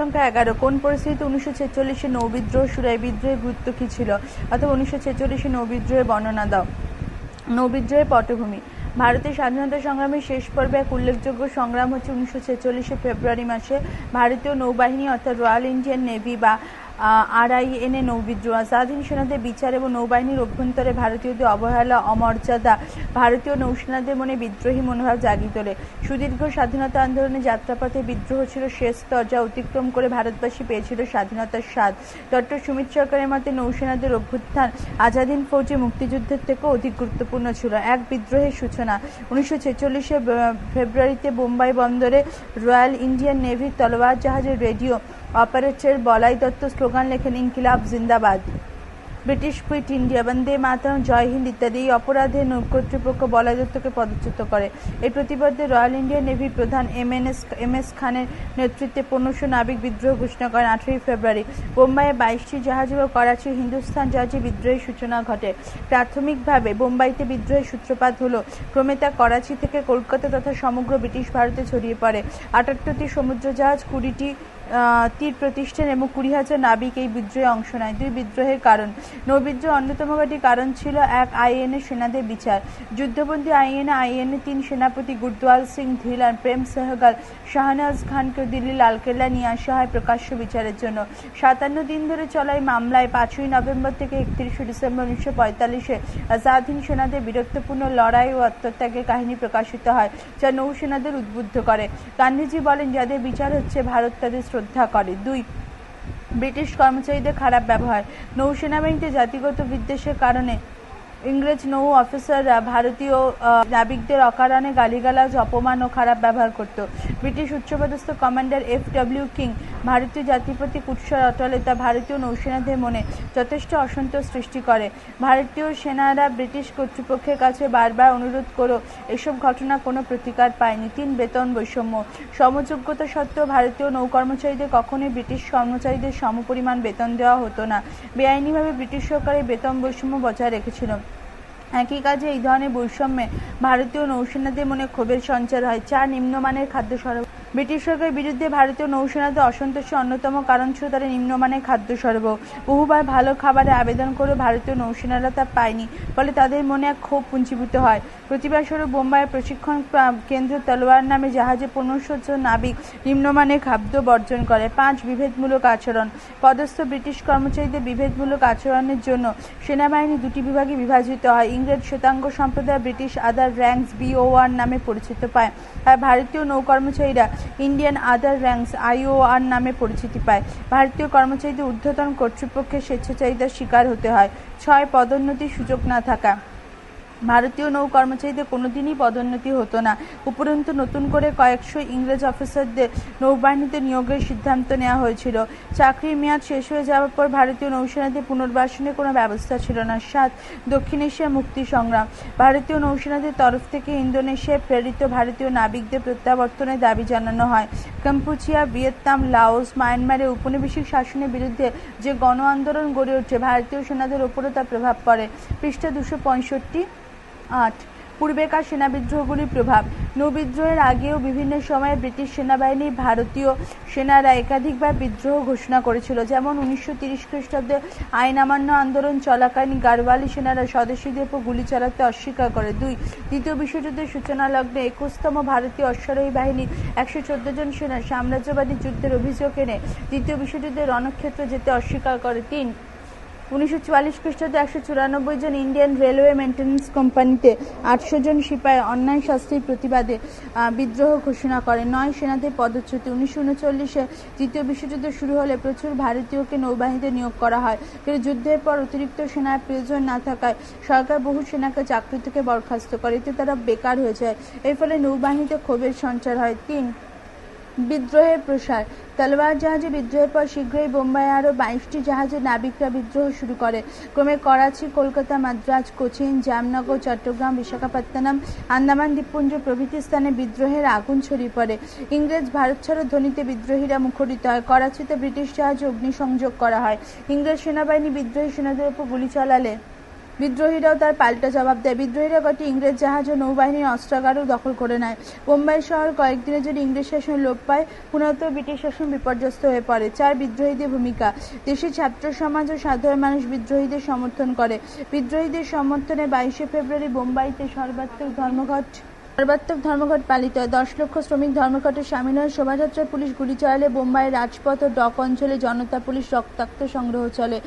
সংখ্যা এগারো। কোন পরিস্থিতিতে উনিশশো ছেচল্লিশে নৌবিদ্রোহ, সুরাই বিদ্রোহের গুরুত্ব কী ছিল? অথবা উনিশশো ছেচল্লিশে নৌবিদ্রোহের বর্ণনা দাও। নৌবিদ্রোহের পটভূমি। ভারতের স্বাধীনতা সংগ্রামের শেষ পর্বে এক উল্লেখযোগ্য সংগ্রাম হচ্ছে উনিশশো ছেচল্লিশে ফেব্রুয়ারি মাসে ভারতীয় নৌবাহিনী, অর্থাৎ রয়্যাল ইন্ডিয়ান নেভি বা আরআইএনএ নৌবিদ্রোহ। স্বাধীন সেনাদের বিচার এবং নৌবাহিনীর অভ্যন্তরে ভারতীয়দের অবহেলা, অমর্যাদা, ভারতীয় নৌসেনাদের মনে বিদ্রোহী মনোভাব জাগিয়ে তোলে। সুদীর্ঘ স্বাধীনতা আন্দোলনের যাত্রাপথে বিদ্রোহ ছিল শেষ স্তর যা অতিক্রম করে ভারতবাসী পেয়েছিল স্বাধীনতার স্বাদ। ডক্টর সুমিত সরকারের মতে, নৌসেনাদের অভ্যুত্থান আজাদিন ফৌজি মুক্তিযুদ্ধের থেকেও অধিক গুরুত্বপূর্ণ ছিল। এক বিদ্রোহের সূচনা, উনিশশো ছেচল্লিশে ফেব্রুয়ারিতে বোম্বাই বন্দরে রয়্যাল ইন্ডিয়ান নেভির তলোয়ার জাহাজের রেডিও অপারেটর বলাই দত্ত স্লোগান লেখেন ইনকিলাব জিন্দাবাদ। ব্রিটিশ কুইট ইন্ডিয়া বন্দে মাতরম, জয় হিন্দ ইত্যাদি এই অপরাধে কর্তৃপক্ষ বলাই দত্তকে পদচ্যুত করে। এই প্রতিবাদে রয়্যাল ইন্ডিয়ান নেভির প্রধান M N S M S খানের নেতৃত্বে পনেরোশো নাবিক বিদ্রোহ ঘোষণা করেন আঠেরোই ফেব্রুয়ারি। বোম্বাইয়ে বাইশটি জাহাজ এবং করাচির হিন্দুস্তান জাহাজে বিদ্রোহের সূচনা ঘটে। প্রাথমিকভাবে বোম্বাইতে বিদ্রোহের সূত্রপাত হল, ক্রমে তা করাচি থেকে কলকাতা তথা সমগ্র ব্রিটিশ ভারতে ছড়িয়ে পড়ে। আটাত্তরটি সমুদ্র জাহাজ কুড়িটি তীর প্রতিষ্ঠান এবং কুড়ি হাজার নাবিক এই বিদ্রোহে অংশ নেয়। দুই বিদ্রোহের কারণ। নৌবিদ্রোহ অন্যতম একটি কারণ ছিল এক আইএনএ সেনাদের বিচার। যুদ্ধবন্দী আইএনএ আইএনএ তিন সেনাপতি গুরদোয়াল সিং ধিল আর প্রেম সেহগাল শাহনাজ খানকে দিল্লি লালকেল্লা নিয়ে আসা হয় প্রকাশ্য বিচারের জন্য। সাতান্ন দিন ধরে চলা এই মামলায় পাঁচই নভেম্বর থেকে একত্রিশে ডিসেম্বর উনিশশো পঁয়তাল্লিশে আজাদিন সেনাদের বীরত্বপূর্ণ লড়াই ও আত্মত্যাগের কাহিনী প্রকাশিত হয়, যা নৌসেনাদের উদ্বুদ্ধ করে। গান্ধীজি বলেন, যাদের বিচার হচ্ছে ভারত তাদের শ্রদ্ধা করে। দুই, ব্রিটিশ কর্মচারীদের খারাপ ব্যবহার। নৌসেনাবাহিনীতে জাতিগত বিদ্বেষের কারণে ইংরেজ নৌ অফিসাররা ভারতীয় নাবিকদের অকারণে গালিগালাজ, অপমান ও খারাপ ব্যবহার করত। ব্রিটিশ উচ্চপদস্থ কমান্ডার এফ ডব্লিউ কিং ভারতীয় জাতির প্রতি কুৎসার অটলতা ভারতীয় নৌসেনাদের মনে যথেষ্ট অসন্তোষ সৃষ্টি করে। ভারতীয় সেনারা ব্রিটিশ কর্তৃপক্ষের কাছে বারবার অনুরোধ করো এসব ঘটনা কোনো প্রতিকার পায়নি। তিন বেতন বৈষম্য সমযোগ্যতা সত্ত্বেও ভারতীয় নৌ কর্মচারীদের কখনোই ব্রিটিশ কর্মচারীদের সমপরিমাণ বেতন দেওয়া হতো না। বেআইনিভাবে ব্রিটিশ সরকারের বেতন বৈষম্য বজায় রেখেছিল। একই কাজে এই ধরনের বৈষম্যে ভারতীয় নৌসেনাদের মনে ক্ষোভের সঞ্চার হয়। চার নিম্নমানের খাদ্য সরবরাহ ব্রিটিশ সরকারের বিরুদ্ধে ভারতীয় নৌসেনাদের অসন্তোষের অন্যতম কারণ ছিল তারা নিম্নমানের খাদ্য সরবরাহ। বহুবার ভালো খাবারে আবেদন করে ভারতীয় নৌসেনারা তা পায়নি, ফলে তাদের মনে এক ক্ষোভ পুঞ্জীভূত হয়। প্রতিবাদস্বরূপ বোম্বাইয়ের প্রশিক্ষণ কেন্দ্র তলোয়ার নামে জাহাজে পনেরোশো জন নাবিক নিম্নমানের খাদ্য বর্জন করে। পাঁচ, বিভেদমূলক আচরণ। পদস্থ ব্রিটিশ কর্মচারীদের বিভেদমূলক আচরণের জন্য সেনাবাহিনী দুটি বিভাগে বিভাজিত হয়। ইংরেজ শ্বেতাঙ্গ সম্প্রদায় ব্রিটিশ আদার র্যাঙ্কস বিওআর নামে পরিচিত পায়। আর ভারতীয় নৌ কর্মচারীরা ইন্ডিয়ান আদার র্যাঙ্কস আইওআর নামে পরিচিতি পায়। ভারতীয় কর্মচারীদের ঊর্ধ্বতন কর্তৃপক্ষের স্বেচ্ছাচারিতার শিকার হতে হয়। ছয় পদোন্নতির সুযোগ না থাকা। ভারতীয় নৌ কর্মচারীদের কোনোদিনই পদোন্নতি হতো না। উপরন্তু নতুন করে কয়েকশো ইংরেজ অফিসারদের নৌবাহিনীতে নিয়োগের সিদ্ধান্ত নেওয়া হয়েছিল। চাকরির মেয়াদ শেষ হয়ে যাওয়ার পর ভারতীয় নৌসেনাদের পুনর্বাসনের কোনো ব্যবস্থা ছিল না। সাত, দক্ষিণ এশিয়া মুক্তি সংগ্রাম। ভারতীয় নৌসেনাদের তরফ থেকে ইন্দোনেশিয়ায় প্রেরিত ভারতীয় নাবিকদের প্রত্যাবর্তনের দাবি জানানো হয়। কম্পুচিয়া, ভিয়েতনাম, লাওস, মায়ানমারে উপনিবেশিক শাসনের বিরুদ্ধে যে গণ আন্দোলন গড়ে উঠছে, ভারতীয় সেনাদের ওপরও তার প্রভাব পড়ে। পৃষ্ঠা দুশো পঁয়ষট্টি আট। পূর্বেকার সেনা বিদ্রোহগুলির প্রভাব? নৌবিদ্রোহের আগেও বিভিন্ন সময়ে ব্রিটিশ সেনাবাহিনী ভারতীয় সেনারা একাধিকবার বিদ্রোহ ঘোষণা করেছিল। যেমন উনিশশো তিরিশ খ্রিস্টাব্দে আইন অমান্য আন্দোলন চলাকালীন গারওয়ালি সেনারা স্বদেশীদের উপর গুলি চালাতে অস্বীকার করে। দুই, দ্বিতীয় বিশ্বযুদ্ধের সূচনা লগ্নে একুশতম ভারতীয় অশ্বারোহী বাহিনী একশো চোদ্দ জন সেনা সাম্রাজ্যবাদী যুদ্ধের অভিযোগ এনে দ্বিতীয় বিশ্বযুদ্ধের রণক্ষেত্র যেতে অস্বীকার করে। তিন উনিশশো চুয়াল্লিশ খ্রিস্টাব্দে একশো চুরানব্বই জন ইন্ডিয়ান রেলওয়ে মেনটেন্যান্স কোম্পানিতে আটশো জন সিপাহী অন্যায় শাস্তির প্রতিবাদে বিদ্রোহ ঘোষণা করে নয় সেনাদের পদচ্যুতি। উনিশশো উনচল্লিশে দ্বিতীয় বিশ্বযুদ্ধ শুরু হলে প্রচুর ভারতীয়কে নৌবাহিনীতে নিয়োগ করা হয়। কিন্তু যুদ্ধের পর অতিরিক্ত সেনার প্রয়োজন না থাকায় সরকার বহু সেনাকে চাকরি থেকে বরখাস্ত করে। এতে তারা বেকার হয়ে যায়। এর ফলে নৌবাহিনীতে ক্ষোভের সঞ্চার হয়। তিন বিদ্রোহের প্রসার। তলোয়ার জাহাজে বিদ্রোহের পর শীঘ্রই বোম্বাই আরও বাইশটি জাহাজে নাবিকরা বিদ্রোহ শুরু করে। ক্রমে করাচি, কলকাতা, মাদ্রাজ, কোচিন, জামনগর, চট্টগ্রাম, বিশাখাপত্তনম, আন্দামান দ্বীপপুঞ্জ প্রভৃতি স্থানে বিদ্রোহের আগুন ছড়িয়ে পড়ে। ইংরেজ, ভারত ছাড়ো ধ্বনিতে বিদ্রোহীরা মুখরিত হয়। করাচিতে ব্রিটিশ জাহাজে অগ্নিসংযোগ করা হয়। ইংরেজ সেনাবাহিনী বিদ্রোহী সেনাদের উপর গুলি চালালে। বিদ্রোহীরাও তার পাল্টা জবাব দেয়। বিদ্রোহীরা কটি ইংরেজ জাহাজ ও নৌবাহিনীর অস্ত্রাগারও দখল করে নেয়। বোম্বাই শহর কয়েকদিনের জন্য ইংরেজ শাসন লোপ পায়। পুনরত ব্রিটিশ শাসন বিপর্যস্ত হয়ে পড়ে। চার বিদ্রোহীদের ভূমিকা, দেশের ছাত্র সমাজ ও সাধারণ মানুষ বিদ্রোহীদের সমর্থন করে। বিদ্রোহীদের সমর্থনে বাইশে ফেব্রুয়ারি বোম্বাইতে সর্বাত্মক ধর্মঘট সর্বাত্মক ধর্মঘট পালিত দশ লক্ষ শ্রমিক ধর্মঘটে সামিল হয় শোভাযাত্রায় পুলিশ গুলি চালালে বোম্বাইয়ের রাজপথ ও ডক অঞ্চলে জনতা পুলিশ রক্তাক্ত সংগ্রহ চলে।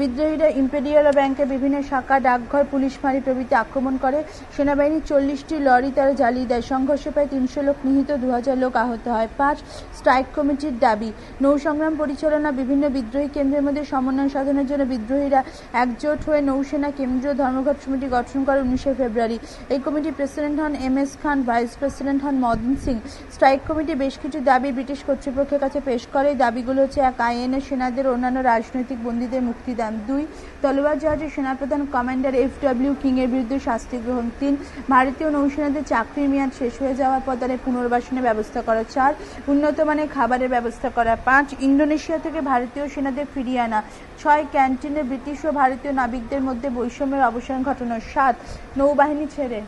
বিদ্রোহীরা ইম্পেরিয়াল ব্যাংকের বিভিন্ন শাখা, ডাকঘর, পুলিশ ফাঁড়ি প্রভৃতি আক্রমণ করে। সেনাবাহিনী চল্লিশটি লরি তারা জ্বালিয়ে দেয়। সংঘর্ষে প্রায় তিনশো লোক নিহত দু হাজার লোক আহত হয়। পাঁচ স্ট্রাইক কমিটির দাবি নৌ সংগ্রাম পরিচালনা বিভিন্ন বিদ্রোহী কেন্দ্রের মধ্যে সমন্বয় সাধনের জন্য বিদ্রোহীরা একজোট হয়ে নৌসেনা কেন্দ্রীয় ধর্মঘট সমিতি গঠন করে উনিশে ফেব্রুয়ারি। এই কমিটির প্রেসিডেন্ট হন M S Khan, vice president হন মদন সিং। স্ট্রাইক কমিটি বেশ কিছু দাবি ব্রিটিশ কর্তৃপক্ষের কাছে পেশ করে। দাবিগুলো হচ্ছে, এক আইএনএ সেনাদের অন্যান্য রাজনৈতিক বন্দীদের মুক্তি দেন। দুই, তলোয়ার জাহাজের সেনাপ্রধান কমান্ডার এফ ডব্লিউ কিং এর বিরুদ্ধে শাস্তি গ্রহণ। তিন, ভারতীয় নৌসেনাদের চাকরির মেয়াদ শেষ হয়ে যাওয়ার পর তাদের পুনর্বাসনের ব্যবস্থা করা। চার, উন্নত মানের খাবারের ব্যবস্থা করা। পাঁচ, ইন্দোনেশিয়া থেকে ভারতীয় সেনাদের ফিরিয়ে আনা। ছয়, ক্যান্টিনে ব্রিটিশ ও ভারতীয় নাবিকদের মধ্যে বৈষম্যের অবসান ঘটানো। সাত, নৌবাহিনী ছেড়ে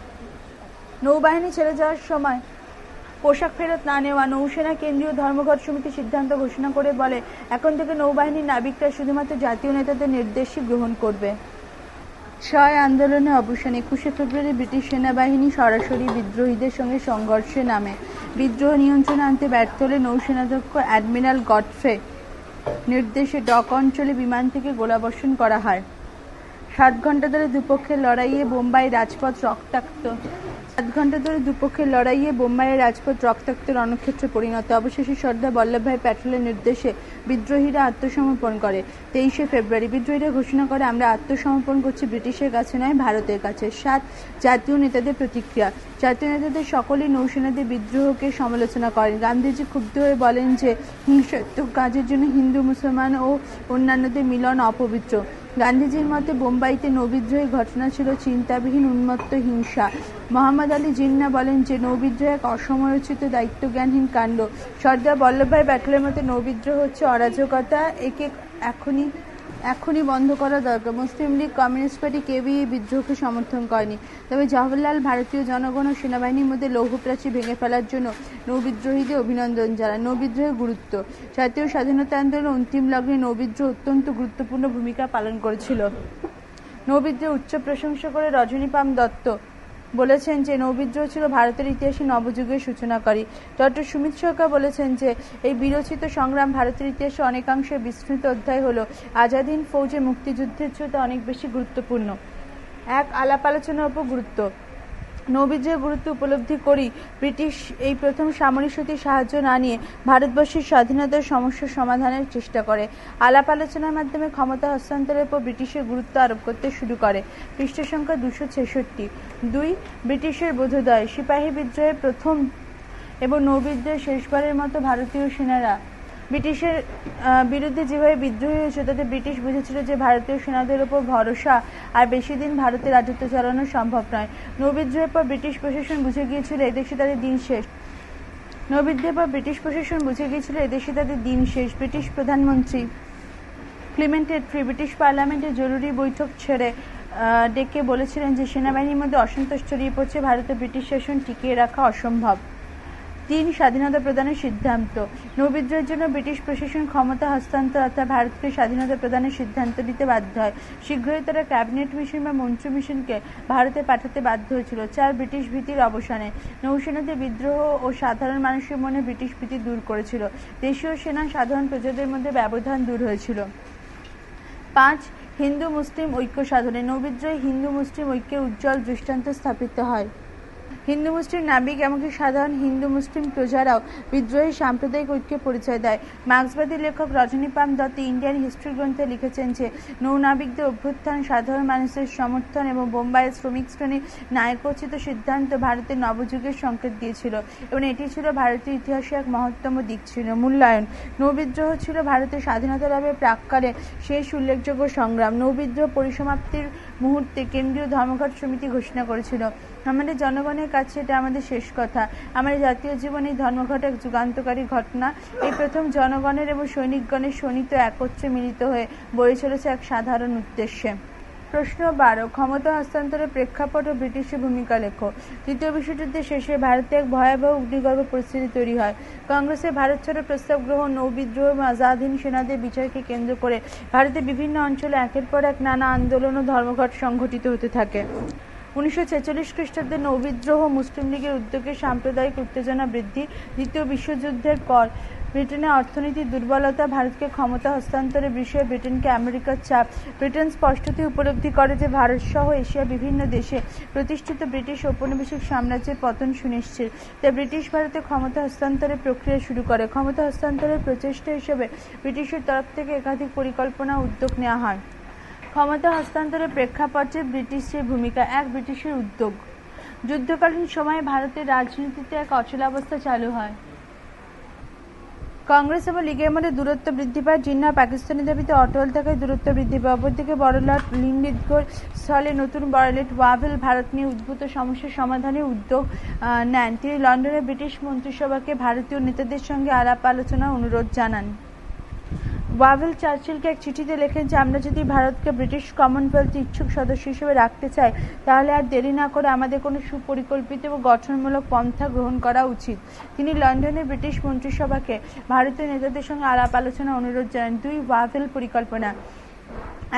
নৌবাহিনী ছেড়ে যাওয়ার সময় পোশাক ফেরত না নেওয়া নৌসেনা কেন্দ্রীয় ধর্মঘট সমিতি সিদ্ধান্ত ঘোষণা করে বলে, এখন থেকে নৌবাহিনীর নাবিকরা শুধুমাত্র জাতীয় নেতাদের নির্দেশই গ্রহণ করবে। ছয় আন্দোলনে অবসান, একুশে ফেব্রুয়ারি ব্রিটিশ সেনাবাহিনী সরাসরি বিদ্রোহীদের সঙ্গে সংঘর্ষে নামে। বিদ্রোহ নিয়ন্ত্রণে আনতে ব্যর্থ হলে নৌসেনাধ্যক্ষ অ্যাডমিরাল গডফ্রে নির্দেশে ডক অঞ্চলে বিমান থেকে গোলাবর্ষণ করা হয়। সাত ঘণ্টা ধরে দুপক্ষের লড়াইয়ে বোম্বাই রাজপথ রক্তাক্ত। সাত ঘণ্টা ধরে দুপক্ষের লড়াইয়ে বোম্বাইয়ের রাজপথ রক্তাক্ত রণক্ষেত্রে পরিণত। অবশেষে সর্দার বল্লভভাই প্যাটেলের নির্দেশে বিদ্রোহীরা আত্মসমর্পণ করে। তেইশে ফেব্রুয়ারি বিদ্রোহীরা ঘোষণা করে, আমরা আত্মসমর্পণ করছি ব্রিটিশের কাছে নয়, ভারতের কাছে। সাত, জাতীয় নেতাদের প্রতিক্রিয়া। জাতীয় নেতাদের সকলেই নৌসেনাদের বিদ্রোহকে সমালোচনা করেন। গান্ধীজি ক্ষুব্ধ হয়ে বলেন যে, হিংসাত্মক কাজের জন্য হিন্দু, মুসলমান ও অন্যান্যদের মিলন অপবিত্র। গান্ধীজির মতে, বোম্বাইতে নৌবিদ্রোহের ঘটনা ছিল চিন্তাবিহীন, উন্মত্ত হিংসা। মোহাম্মদ আলী জিন্না বলেন যে, নৌবিদ্রোহ এক অসমালোচিত দায়িত্বজ্ঞানহীন কাণ্ড। সর্দার বল্লভভাই প্যাটেলের মতে, নৌবিদ্রোহ হচ্ছে অরাজকতা। একে এখনই এখনই বন্ধ করা দরকার। মুসলিম লীগ, কমিউনিস্ট পার্টি কেউই এই বিদ্রোহকে সমর্থন করেনি। তবে জওহরলাল ভারতীয় জনগণ ও সেনাবাহিনীর মধ্যে লৌহপ্রাচী ভেঙে ফেলার জন্য নৌবিদ্রোহীদের অভিনন্দন জানায়। নৌবিদ্রোহের গুরুত্ব। জাতীয় স্বাধীনতা আন্দোলনের অন্তিম লগ্নে নৌবিদ্রোহ অত্যন্ত গুরুত্বপূর্ণ ভূমিকা পালন করেছিল। নৌবিদ্রোহ উচ্চ প্রশংসা করে রজনীপাম দত্ত বলেছেন যে নৌবিদ্রোহ ছিল ভারতের ইতিহাসে নবযুগের সূচনাকারী। ডক্টর সুমিত সরকার বলেছেন যে এই বিরোচিত সংগ্রাম ভারতের ইতিহাসে অনেকাংশে বিস্মৃত অধ্যায় হল আজাদিন ফৌজে মুক্তিযুদ্ধের চেয়ে অনেক বেশি গুরুত্বপূর্ণ। এক আলাপ আলোচনার উপর গুরুত্ব। নৌবিদ্রোহের গুরুত্ব উপলব্ধি করি। ব্রিটিশ এই প্রথম সামরিক শক্তির সাহায্য না নিয়ে ভারতবর্ষের স্বাধীনতার সমস্যার সমাধানের চেষ্টা করে। আলাপ আলোচনার মাধ্যমে ক্ষমতা হস্তান্তরের উপর ব্রিটিশের গুরুত্ব আরোপ করতে শুরু করে। পৃষ্ঠ সংখ্যা দুশো ছেষট্টি। দুই, ব্রিটিশের বোধোদয় সিপাহী বিদ্রোহের প্রথম এবং নৌবিদ্রোহের শেষবারের মতো ভারতীয় সেনারা ব্রিটিশের বিরুদ্ধে যেভাবে বিদ্রোহী হয়েছে, তাতে ব্রিটিশ বুঝেছিল যে ভারতীয় সেনাদের উপর ভরসা আর বেশি দিন ভারতে রাজত্ব চালানো সম্ভব নয়। নৌবিদ্রোহের পর ব্রিটিশ প্রশাসন বুঝে গিয়েছিল এদেশে তাদের দিন শেষ। নৌবিদ্রোহের পর ব্রিটিশ প্রশাসন বুঝে গিয়েছিল এদেশে তাদের দিন শেষ। ব্রিটিশ প্রধানমন্ত্রী হেট্রি ব্রিটিশ পার্লামেন্টের জরুরি বৈঠক ছেড়ে ডেকে বলেছিলেন যে সেনাবাহিনীর মধ্যে অসন্তোষ ছড়িয়ে পড়ছে। ভারতে ব্রিটিশ শাসন টিকিয়ে রাখা অসম্ভব। তিন স্বাধীনতা প্রদানের সিদ্ধান্ত। নৌবিদ্রোহের জন্য ব্রিটিশ প্রশাসন ক্ষমতা হস্তান্তর অর্থাৎ ভারতকে স্বাধীনতা প্রদানের সিদ্ধান্ত নিতে বাধ্য হয়। শীঘ্রই তারা ক্যাবিনেট মিশন বা মন্ত্রী মিশনকে ভারতে পাঠাতে বাধ্য হয়েছিল। চার ব্রিটিশ ভীতির অবসানে নৌসেনাদের বিদ্রোহ ও সাধারণ মানুষের মনে ব্রিটিশ ভীতি দূর করেছিল। দেশীয় সেনা সাধারণ প্রজাদের মধ্যে ব্যবধান দূর হয়েছিল। পাঁচ হিন্দু মুসলিম ঐক্য সাধনে নৌবিদ্রোহে হিন্দু মুসলিম ঐক্যের উজ্জ্বল দৃষ্টান্ত স্থাপিত হয়। হিন্দু মুসলিম নাবিক এমনকি সাধারণ হিন্দু মুসলিম প্রজারাও বিদ্রোহী সাম্প্রদায়িক ঐক্যের পরিচয় দেয়। মার্ক্সবাদী লেখক রজনীপাম দত্ত ইন্ডিয়ান হিস্ট্রি গ্রন্থে লিখেছেন যে নৌনাবিকদের অভ্যুত্থান, সাধারণ মানুষের সমর্থন এবং বোম্বাইয়ের শ্রমিক শ্রেণির নায়কোচিত সিদ্ধান্ত ভারতের নবযুগের সংকেত দিয়েছিল এবং এটি ছিল ভারতের ইতিহাসে এক মহত্তম দিক ছিল মূল্যায়ন। নৌবিদ্রোহ ছিল ভারতের স্বাধীনতা লাভের প্রাককালে শেষ উল্লেখযোগ্য সংগ্রাম। নৌবিদ্রোহ পরিসমাপ্তির মুহূর্তে কেন্দ্রীয় ধর্মঘট সমিতি ঘোষণা করেছিল। আমাদের জনগণের কাছে এটা আমাদের শেষ কথা। আমাদের জাতীয় জীবনে ধর্মঘট এক যুগান্তকারী ঘটনা। এই প্রথম জনগণের এবং সৈনিকগণের শোণিত একত্রে মিলিত হয়ে বয়ে চলেছে এক সাধারণ উদ্দেশ্যে। প্রশ্ন বারো, ক্ষমতা হস্তান্তরের প্রেক্ষাপট ও ব্রিটিশের ভূমিকা লেখো। দ্বিতীয় বিশ্বযুদ্ধের শেষে ভারতে এক ভয়াবহ অগ্নিগর্ভ পরিস্থিতি তৈরি হয়। কংগ্রেসের ভারত ছাড়ো প্রস্তাব গ্রহণ, নৌ বিদ্রোহ এবং আজাদহীন সেনাদের বিচারকে কেন্দ্র করে ভারতের বিভিন্ন অঞ্চলে একের পর এক নানা আন্দোলন ও ধর্মঘট সংঘটিত হতে থাকে। উনিশশো ছেচল্লিশ খ্রিস্টাব্দে নৌবিদ্রোহ মুসলিম লীগের উদ্যোগে সাম্প্রদায়িক উত্তেজনা বৃদ্ধি, দ্বিতীয় বিশ্বযুদ্ধের পর ব্রিটেনের অর্থনীতির দুর্বলতা, ভারতকে ক্ষমতা হস্তান্তরের বিষয়ে ব্রিটেনকে আমেরিকার চাপ। ব্রিটেন স্পষ্টতই উপলব্ধি করে যে ভারত সহ এশিয়ার বিভিন্ন দেশে প্রতিষ্ঠিত ব্রিটিশ ঔপনিবেশিক সাম্রাজ্যের পতন সুনিশ্চিত। তাই ব্রিটিশ ভারতে ক্ষমতা হস্তান্তরের প্রক্রিয়া শুরু করে। ক্ষমতা হস্তান্তরের প্রচেষ্টা হিসেবে ব্রিটিশের তরফ থেকে একাধিক পরিকল্পনা উদ্যোগ নেওয়া হয়। ক্ষমতা হস্তান্তরের প্রেক্ষাপটে ব্রিটিশের ভূমিকা, এক ব্রিটিশের উদ্যোগ। যুদ্ধকালীন সময়ে ভারতের রাজনীতিতে এক অচলাবস্থা চালু হয়। কংগ্রেস এবং লীগের মধ্যে দূরত্ব বৃদ্ধি পায়। জিন্না পাকিস্তানি দাবিতে অটল থাকায় দূরত্ব বৃদ্ধি পায়। অপরদিকে বড়লাট লিঙ্গিতগড় স্থলে নতুন বড়লেট ওয়াভেল ভারত নিয়ে উদ্ভূত সমস্যার সমাধানে উদ্যোগ নেন। তিনি লন্ডনে ব্রিটিশ মন্ত্রিসভাকে ভারতীয় নেতাদের সঙ্গে আলাপ আলোচনা অনুরোধ জানান। ওয়াভেল চার্চিলকে এক চিঠিতে লেখেন যে, আমরা যদি ভারতকে ব্রিটিশ কমনওয়েলথ ইচ্ছুক সদস্য হিসেবে রাখতে চাই, তাহলে আর দেরি না করে আমাদের কোনো সুপরিকল্পিত এবং গঠনমূলক পন্থা গ্রহণ করা উচিত। তিনি লন্ডনে ব্রিটিশ মন্ত্রিসভাকে ভারতীয় নেতাদের সঙ্গে আলাপ আলোচনা অনুরোধ জানান। দুই ওয়াভেল পরিকল্পনা।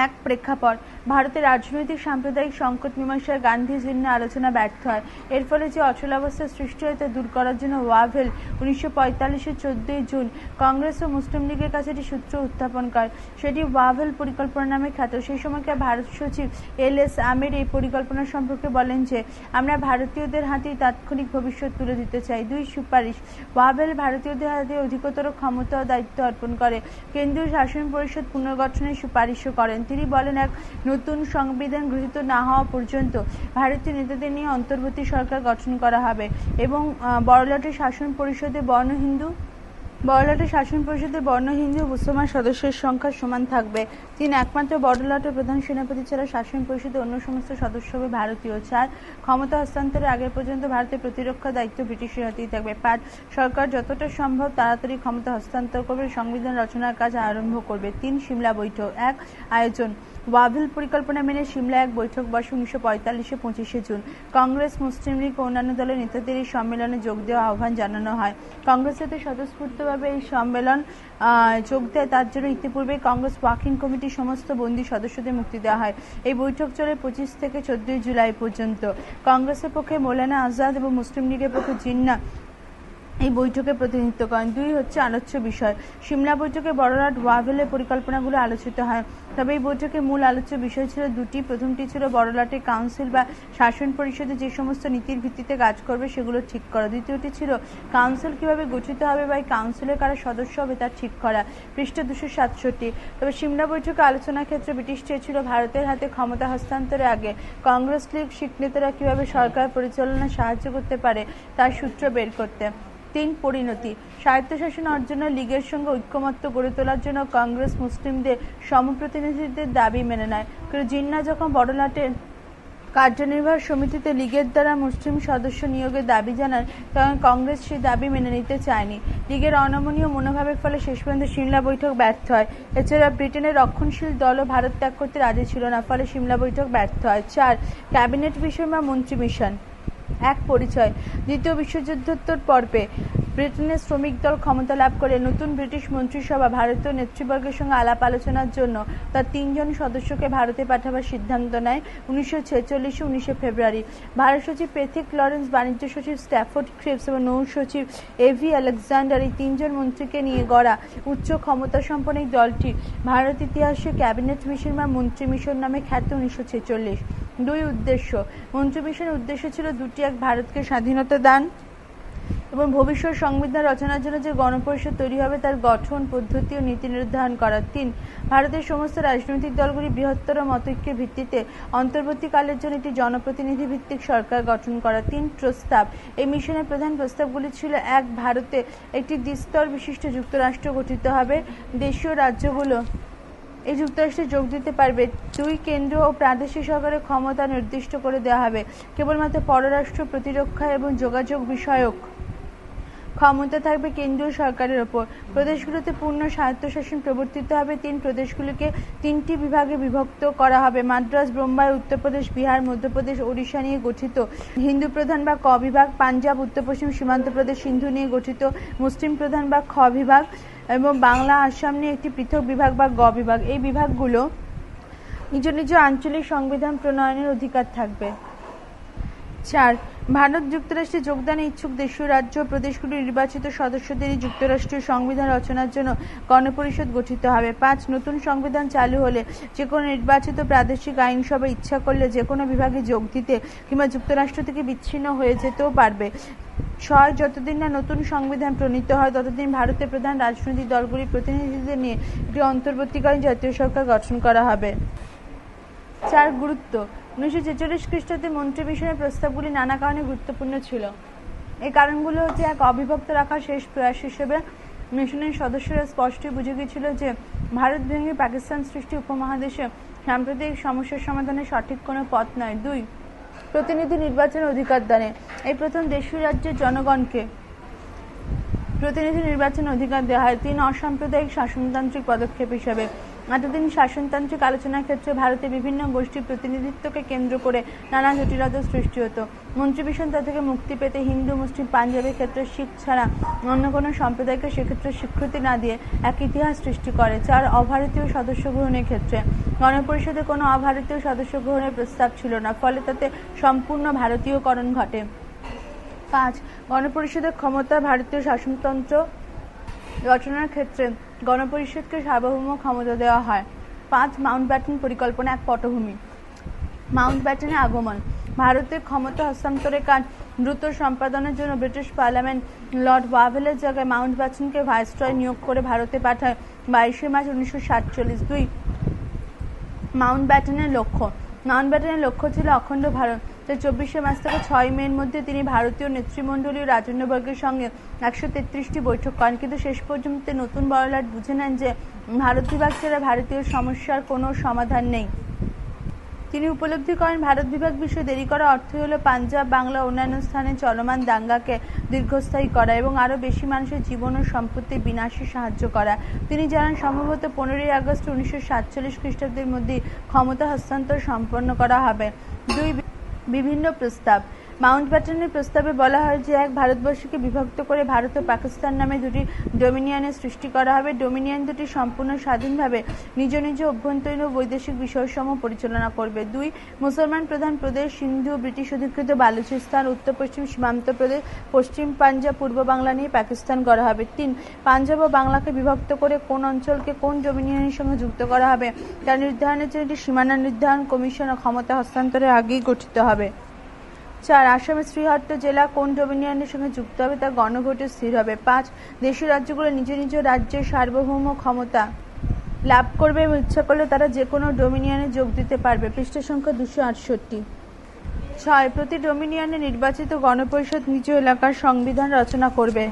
এক প্রেক্ষাপট ভারতের রাজনৈতিক সাম্প্রদায়িক সংকট মীমাংসায় গান্ধীজির নিয়ে আলোচনা ব্যর্থ হয়। এর ফলে যে অচলাবস্থা সৃষ্টি হয় তা দূর করার জন্য ওয়াভেল উনিশশো পঁয়তাল্লিশের চোদ্দই জুন কংগ্রেস ও মুসলিম লীগের কাছে একটি সূত্র উত্থাপন করে। সেটি ওয়াভেল পরিকল্পনা নামে খ্যাত। সেই সময়কার ভারত সচিব এল এস আমির এই পরিকল্পনা সম্পর্কে বলেন যে, আমরা ভারতীয়দের হাতেই তাৎক্ষণিক ভবিষ্যৎ তুলে দিতে চাই। দুই সুপারিশ, ওয়াভেল ভারতীয়দের হাতে অধিকতর ক্ষমতা ও দায়িত্ব অর্পণ করে। কেন্দ্রীয় শাসন পরিষদ পুনর্গঠনের সুপারিশও করেন। তিনি বলেন, এক নতুন সংবিধান গৃহীত না হওয়া পর্যন্ত ভারতীয় নেতাদের নিয়ে অন্তর্বর্তী সরকার গঠন করা হবে। এবং বড়লাটের শাসন পরিষদে বর্ণ হিন্দু, বড়লাটের শাসন পরিষদে বর্ণ হিন্দু মুসলমান সদস্যের সংখ্যা সমান থাকবে। তিনি একমাত্র বড়লাটের প্রধান সেনাপতি ছাড়া শাসন পরিষদে অন্য সমস্ত সদস্য হবে ভারতীয়। চার, ক্ষমতা হস্তান্তরের আগে পর্যন্ত ভারতের প্রতিরক্ষা দায়িত্ব ব্রিটিশের হাতেই থাকবে। পাঁচ, সরকার যতটা সম্ভব তাড়াতাড়ি ক্ষমতা হস্তান্তর করবে, সংবিধান রচনার কাজ আরম্ভ করবে। তিন, সিমলা বৈঠক, এক, আয়োজন। ওয়াভিল পরিকল্পনা মেনে সিমলা এক বৈঠক বসে উনিশশো পঁয়তাল্লিশে পঁচিশে জুন। কংগ্রেস, মুসলিম লীগ অন্যান্য দলের নেতাদের এই সম্মেলনে যোগ দেওয়ার আহ্বান জানানো হয়। কংগ্রেস যাতে স্বতঃস্ফূর্তভাবে এই সম্মেলন যোগ দেয় তার জন্য ইতিপূর্বে কংগ্রেস ওয়াকিং কমিটির সমস্ত বন্দী সদস্যদের মুক্তি দেওয়া হয়। এই বৈঠক চলে পঁচিশ থেকে চোদ্দই জুলাই পর্যন্ত। কংগ্রেসের পক্ষে মৌলানা আজাদ এবং মুসলিম লীগের পক্ষে জিন্না এই বৈঠকে প্রতিনিধিত্ব করেন। দুই হচ্ছে আলোচ্য বিষয়। সিমলা বৈঠকে বড়লাট ওয়াভেলের পরিকল্পনাগুলো আলোচিত হয়। তবে এই বৈঠকে মূল আলোচ্য বিষয় ছিল দুটি। প্রথমটি ছিল বড়লাটে কাউন্সিল বা শাসন পরিষদে যে সমস্ত নীতির ভিত্তিতে কাজ করবে সেগুলো ঠিক করা। দ্বিতীয়টি ছিল কাউন্সিল কীভাবে গঠিত হবে বা এই কাউন্সিলের কারা সদস্য হবে তা ঠিক করা, পৃষ্ঠ দুশো সাতষট্টি। তবে সিমলা বৈঠকে আলোচনার ক্ষেত্রে ব্রিটিশ চেয়েছিল ভারতের হাতে ক্ষমতা হস্তান্তরের আগে। কংগ্রেস লীগ শিখ নেতারা কীভাবে সরকার পরিচালনা সাহায্য করতে পারে তার সূত্র বের করতে। তিন পরিণতি। স্বায়ত্তশাসন অর্জনে লীগের সঙ্গে ঐক্যমত্য গড়ে তোলার জন্য কংগ্রেস মুসলিমদের সমপ্রতিনিধিত্বের দাবি মেনে নেয়। কিন্তু জিন্না যখন বড়লাটের কার্যনির্বাহক সমিতিতে লীগের দ্বারা মুসলিম সদস্য নিয়োগের দাবি জানান তখন কংগ্রেস সেই দাবি মেনে নিতে চায়নি। লীগের অনমনীয় মনোভাবের ফলে শেষ পর্যন্ত সিমলা বৈঠক ব্যর্থ হয়। এছাড়া ব্রিটেনের রক্ষণশীল দলও ভারত ত্যাগ করতে রাজি ছিল না, ফলে সিমলা বৈঠক ব্যর্থ হয়। চার, ক্যাবিনেট মিশন বা মন্ত্রী মিশন। এক পরিচয়। দ্বিতীয় বিশ্বযুদ্ধোত্তর পর্বে ব্রিটেনের শ্রমিক দল ক্ষমতা লাভ করে নতুন ব্রিটিশ মন্ত্রিসভা ভারতীয় নেতৃবর্গের সঙ্গে আলাপ আলোচনার জন্য তার তিনজন সদস্যকে ভারতে পাঠাবার সিদ্ধান্ত নেয় উনিশশো ছেচল্লিশে উনিশে ফেব্রুয়ারি। ভারত সচিব পেথিক লরেন্স, বাণিজ্য সচিব স্ট্যাফোর্ড ক্রিপস এবং নৌ সচিব এভি আলেকজান্ডার এই তিনজন মন্ত্রীকে নিয়ে গড়া উচ্চ ক্ষমতা সম্পন্ন এই দলটি ভারত ইতিহাসে ক্যাবিনেট মিশন বা মন্ত্রী মিশন নামে খ্যাত উনিশশো ছেচল্লিশ। দুই উদ্দেশ্য। মিশনের উদ্দেশ্য ছিল দুটি, এক, ভারতকে স্বাধীনতা দান এবং ভবিষ্যৎ সংবিধান রচনার জন্য যে গণপরিষদ তৈরি হবে তার গঠন, পদ্ধতি ও নীতি নির্ধারণ করা তিন, ভারতের সমস্ত রাজনৈতিক দলগুলি বৃহত্তর মতৈক্যের ভিত্তিতে অন্তর্বর্তীকালের জন্য একটি জনপ্রতিনিধি ভিত্তিক সরকার গঠন করা। তিন, প্রস্তাব। এই মিশনের প্রধান প্রস্তাবগুলি ছিল, এক, ভারতে একটি দ্বিস্তর বিশিষ্ট যুক্তরাষ্ট্র গঠিত হবে। দেশীয় রাজ্যগুলো এই যুক্তরাষ্ট্রে যোগ দিতে পারবে। দুই কেন্দ্র ও প্রাদেশিক সরকারের ক্ষমতা নির্দিষ্ট করে দেওয়া হবে। কেবলমাত্র পররাষ্ট্র প্রতিরক্ষা এবং যোগাযোগ বিষয়ক ক্ষমতা থাকবে কেন্দ্রীয় সরকারের ওপর। প্রদেশগুলোতে পূর্ণ স্বায়ত্তশাসন প্রবর্তিত হবে। তিন প্রদেশগুলিকে তিনটি বিভাগে বিভক্ত করা হবে। মাদ্রাজ বোম্বাই, উত্তরপ্রদেশ, বিহার, মধ্যপ্রদেশ, ওড়িশা নিয়ে গঠিত। হিন্দু প্রধান বা ক বিভাগ, পাঞ্জাব, উত্তর পশ্চিম সীমান্ত প্রদেশ সিন্ধু নিয়ে গঠিত। মুসলিম প্রধান বা খ বিভাগ এবং বাংলা, আসাম নিয়ে একটি পৃথক বিভাগ বা গ বিভাগ। এই বিভাগগুলো নিজ নিজ আঞ্চলিক সংবিধান প্রণয়নের অধিকার থাকবে। চার ভারত যুক্তরাষ্ট্রে যোগদানে ইচ্ছুক দেশীয় রাজ্য প্রদেশগুলির নির্বাচিত সদস্যদেরই যুক্তরাষ্ট্রীয় সংবিধান রচনার জন্য গণপরিষদ গঠিত হবে। পাঁচ, নতুন সংবিধান চালু হলে যে কোনো নির্বাচিত প্রাদেশিক আইনসভা ইচ্ছা করলে যে কোনো বিভাগে যোগ দিতে কিংবা যুক্তরাষ্ট্র থেকে বিচ্ছিন্ন হয়ে যেতেও পারবে। ছয়, যতদিন না নতুন সংবিধান প্রণীত হয়, ততদিন ভারতের প্রধান রাজনৈতিক দলগুলির প্রতিনিধিদের নিয়ে একটি অন্তর্বর্তীকালীন জাতীয় সরকার গঠন করা হবে। চার, গুরুত্ব। উনিশশো ছেচল্লিশ খ্রিস্টাব্দে মন্ত্রী মিশনের প্রস্তাবগুলি নানা কারণে গুরুত্বপূর্ণ ছিল। এই কারণগুলো হচ্ছে এক অবিভক্ত রাখার শেষ প্রয়াস হিসেবে মিশনের সদস্যরা স্পষ্টই বুঝে গিয়েছিল যে ভারত ভেঙে পাকিস্তান সৃষ্টি উপমহাদেশে সাম্প্রদায়িক সমস্যার সমাধানের সঠিক কোনো পথ নয়। দুই, প্রতিনিধি নির্বাচনের অধিকার দানে। এই প্রথম দেশীয় রাজ্যের জনগণকে প্রতিনিধি নির্বাচন অধিকার দেওয়া হয় তিন অসাম্প্রদায়িক শাসনতান্ত্রিক পদক্ষেপ হিসেবে। এতদিন শাসনতান্ত্রিক আলোচনার ক্ষেত্রে ভারতের বিভিন্ন গোষ্ঠীর প্রতিনিধিত্বকে কেন্দ্র করে নানা জটিলতার সৃষ্টি হতো। মন্ত্রিবিষণ তা থেকে মুক্তি পেতে হিন্দু, মুসলিম, পাঞ্জাবের ক্ষেত্রে শিখ ছাড়া অন্য কোনো সম্প্রদায়কে সেক্ষেত্রে স্বীকৃতি না দিয়ে এক ইতিহাস সৃষ্টি করে চার অভারতীয় সদস্য গ্রহণের ক্ষেত্রে। গণপরিষদে কোনো অভারতীয় সদস্য গ্রহণের প্রস্তাব ছিল না, ফলে তাতে সম্পূর্ণ ভারতীয়করণ ঘটে। পাঁচ, গণপরিষদের ক্ষমতা ভারতীয় শাসনতন্ত্র রচনার ক্ষেত্রে গণপরিষদকে সার্বভৌম ক্ষমতা দেওয়া হয়। পাঁচ মাউন্ট ব্যাটেন পরিকল্পনা এক পটভূমি। মাউন্ট ব্যাটেনের আগমন। ভারতের ক্ষমতা হস্তান্তরের কাজ দ্রুত সম্পাদনের জন্য ব্রিটিশ পার্লামেন্ট লর্ড ওয়াভেলের জায়গায় মাউন্ট ব্যাটেনকে ভাইসরয় নিয়োগ করে ভারতে পাঠায় বাইশে মার্চ উনিশশো সাতচল্লিশ দুই। মাউন্ট ব্যাটেনের লক্ষ্য। মাউন্ট ব্যাটেনের লক্ষ্য ছিল অখণ্ড ভারত। তাই চব্বিশে মাস থেকে ছয় মের মধ্যে তিনি ভারতীয় নেতৃমণ্ডলীয় রাজন্যবর্গের সঙ্গে একশো তেত্রিশটি বৈঠক করেন। কিন্তু শেষ পর্যন্ত নতুন বড়লাট বুঝে নেন যে ভারত বিভাগ ছাড়া ভারতীয় সমস্যার কোনো সমাধান নেই। তিনি উপলব্ধি করেন, ভারত বিভাগ বিষয়ে দেরি করা অর্থই হলো পাঞ্জাব, বাংলা, অন্যান্য স্থানে চলমান দাঙ্গাকে দীর্ঘস্থায়ী করা এবং আরও বেশি মানুষের জীবন ও সম্পত্তির বিনাশে সাহায্য করা। তিনি জানান, সম্ভবত পনেরোই আগস্ট উনিশশো সাতচল্লিশ খ্রিস্টাব্দের মধ্যে ক্ষমতা হস্তান্তর সম্পন্ন করা হবে। দুই বিভিন্ন প্রস্তাব মাউন্ট ব্যাটেনের প্রস্তাবে বলা হয় যে এক ভারতবর্ষকে বিভক্ত করে ভারত ও পাকিস্তান নামে দুটি ডোমিনিয়নের সৃষ্টি করা হবে। ডোমিনিয়ন দুটি সম্পূর্ণ স্বাধীনভাবে নিজ নিজ অভ্যন্তরীণ ও বৈদেশিক বিষয়সমূহ পরিচালনা করবে। দুই, মুসলমান প্রধান প্রদেশ সিন্ধু ব্রিটিশ অধিকৃত বালুচিস্তান, উত্তর পশ্চিম সীমান্ত প্রদেশ, পশ্চিম পাঞ্জাব, পূর্ব বাংলা নিয়ে পাকিস্তান করা হবে। তিন, পাঞ্জাব ও বাংলাকে বিভক্ত করে কোন অঞ্চলকে কোন ডোমিনিয়নের সঙ্গে যুক্ত করা হবে? তা নির্ধারণের জন্য একটি সীমানা নির্ধারণ কমিশন ও ক্ষমতা হস্তান্তরের আগেই গঠিত হবে। চার আসামে শ্রীহট্ট জেলা কোন ডোমিনিয়নের সঙ্গে যুক্ত হবে তা গণভোটে স্থির হবে। পাঁচ দেশীয় রাজ্যগুলো নিজ নিজ রাজ্যের সার্বভৌম ক্ষমতা লাভ করবে এবং ইচ্ছা করলে তারা যে কোনো ডোমিনিয়নে যোগ দিতে পারবে। পৃষ্ঠা সংখ্যা দুশো আটষট্টি। ছয়, প্রতি ডোমিনিয়নে নির্বাচিত গণপরিষদ নিজ এলাকার সংবিধান রচনা করবে।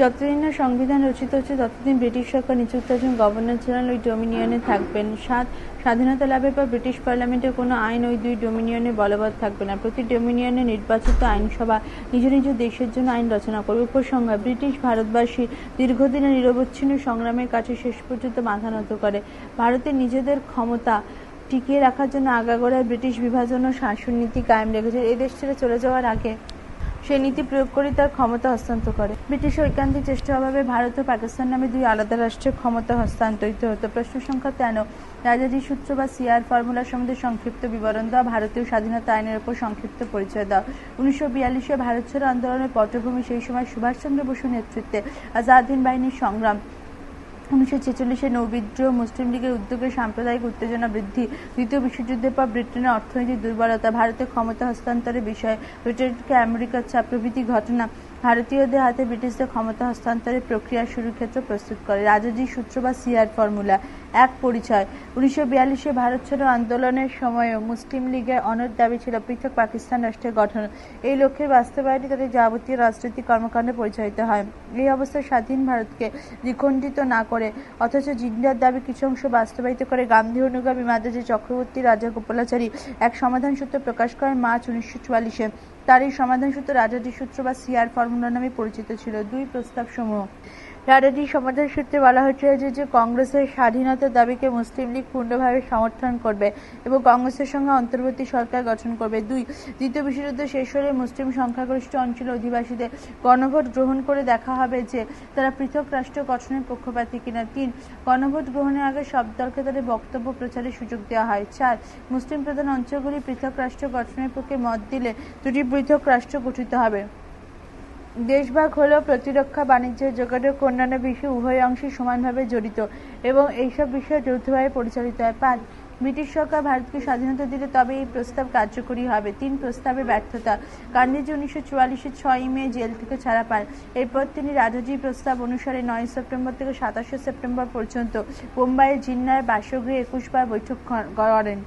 যতদিন না সংবিধান রচিত হচ্ছে, ততদিন ব্রিটিশ সরকার নিযুক্ত একজন গভর্নর জেনারেল ওই ডোমিনিয়নে থাকবেন। সাত স্বাধীনতা লাভের পর ব্রিটিশ পার্লামেন্টের কোনো আইন ওই দুই ডোমিনিয়নে বলবৎ থাকবে না। প্রতি ডোমিনিয়নে নির্বাচিত আইনসভা নিজ নিজ দেশের জন্য আইন রচনা করবে। উপসংহার, ব্রিটিশ ভারতবাসী দীর্ঘদিনের নিরবচ্ছিন্ন সংগ্রামের কাছে শেষ পর্যন্ত মাথা নত করে। ভারতের নিজেদের ক্ষমতা টিকিয়ে রাখার জন্য আগাগোড়ায় ব্রিটিশ বিভাজন ও শাসন নীতি কায়েম রেখেছে। এদেশ ছেড়ে চলে যাওয়ার আগে সেই নীতি প্রয়োগ করে তার ক্ষমতা হস্তান্তর করে। ব্রিটিশ ঐকান্তিক চেষ্টা অভাবে ভারত ও পাকিস্তান নামে দুই আলাদা রাষ্ট্রের ক্ষমতা হস্তান্তরিত হতো। প্রশ্ন সংখ্যা তেরো। রাজাজি সূত্র বা সিআর ফর্মুলা সম্বন্ধে সংক্ষিপ্ত বিবরণ দেওয়া ভারতীয় স্বাধীনতা আইনের উপর সংক্ষিপ্ত পরিচয় দেওয়া উনিশশো বিয়াল্লিশে ভারত ছাড়ো আন্দোলনের পটভূমি সেই সময় সুভাষচন্দ্র বসু নেতৃত্বে আজাদ বাহিনীর সংগ্রাম। উনিশশো ছেচল্লিশে নৌবিদ্রোহ মুসলিম লীগের উদ্যোগে সাম্প্রদায়িক উত্তেজনা বৃদ্ধি, দ্বিতীয় বিশ্বযুদ্ধের পর ব্রিটেনের অর্থনৈতিক দুর্বলতা, ভারতের ক্ষমতা হস্তান্তরের বিষয়ে, ব্রিটেনকে আমেরিকার চাপ প্রভৃতি ঘটনা ভারতীয়দের হাতে ব্রিটিশদের ক্ষমতা হস্তান্তরের প্রক্রিয়া শুরুর ক্ষেত্রে প্রস্তুত করে। রাজাজি সূত্র বা সিআর ফর্মুলা, এক পরিচয়। উনিশশো বিয়াল্লিশে ভারত ছাড়ো আন্দোলনের সময়ও মুসলিম লীগের অনর দাবি ছিল পৃথক পাকিস্তান রাষ্ট্রের গঠন। এই লক্ষ্যের বাস্তবায়নই তাদের যাবতীয় রাজনৈতিক কর্মকাণ্ডে পরিচালিত হয়। এই অবস্থায় স্বাধীন ভারতকে দ্বিখণ্ডিত না করে, অথচ জিন্দার দাবি কিছু অংশ বাস্তবায়িত করে গান্ধী অনুগামী মাদ্রাজী চক্রবর্তী রাজা গোপালাচারী এক সমাধান সূত্র প্রকাশ করেন মার্চ উনিশশো চুয়াল্লিশে। তার এই সমাধান সূত্র রাজাজি সূত্র বা সিআর ফর্মুলা নামে পরিচিত ছিল। দুই প্রস্তাব সমূহ রাজাজি সমাধান সূত্রে বলা হয়েছিল যে যে কংগ্রেসের স্বাধীনতার দাবিকে মুসলিম লীগ পূর্ণভাবে সমর্থন করবে এবং কংগ্রেসের সঙ্গে অন্তর্বর্তী সরকার গঠন করবে। দুই, দ্বিতীয় বিশ্বযুদ্ধ শেষ হলে মুসলিম সংখ্যাগরিষ্ঠ অঞ্চলের অধিবাসীদের গণভোট গ্রহণ করে দেখা হবে যে, তারা পৃথক রাষ্ট্র গঠনের পক্ষপাতী কিনা। তিন, গণভোট গ্রহণের আগে সব দলকে তাদের বক্তব্য প্রচারের সুযোগ দেওয়া হয়। চার, মুসলিম প্রধান অঞ্চলগুলি পৃথক রাষ্ট্র গঠনের পক্ষে মত দিলে দুটি পৃথক রাষ্ট্র গঠিত হবে। দেশভাগ হলেও প্রতিরক্ষা বাণিজ্য যোগাযোগ অন্যান্য বিষয়ে উভয় অংশই সমানভাবে জড়িত এবং এইসব বিষয় যৌথভাবে পরিচালিত হয়। পাঁচ, ব্রিটিশ সরকার ভারতকে স্বাধীনতা দিলে তবে এই প্রস্তাব কার্যকরী হবে। তিন, প্রস্তাবে ব্যর্থতা। গান্ধীজি উনিশশো চুয়াল্লিশে ছয়ই মে জেল থেকে ছাড়া পান। এরপর তিনি রাজাজি প্রস্তাব অনুসারে নয় সেপ্টেম্বর থেকে সাতাশে সেপ্টেম্বর পর্যন্ত বোম্বাইয়ের জিন্নার বাসগৃহে একুশবার বৈঠক করেন।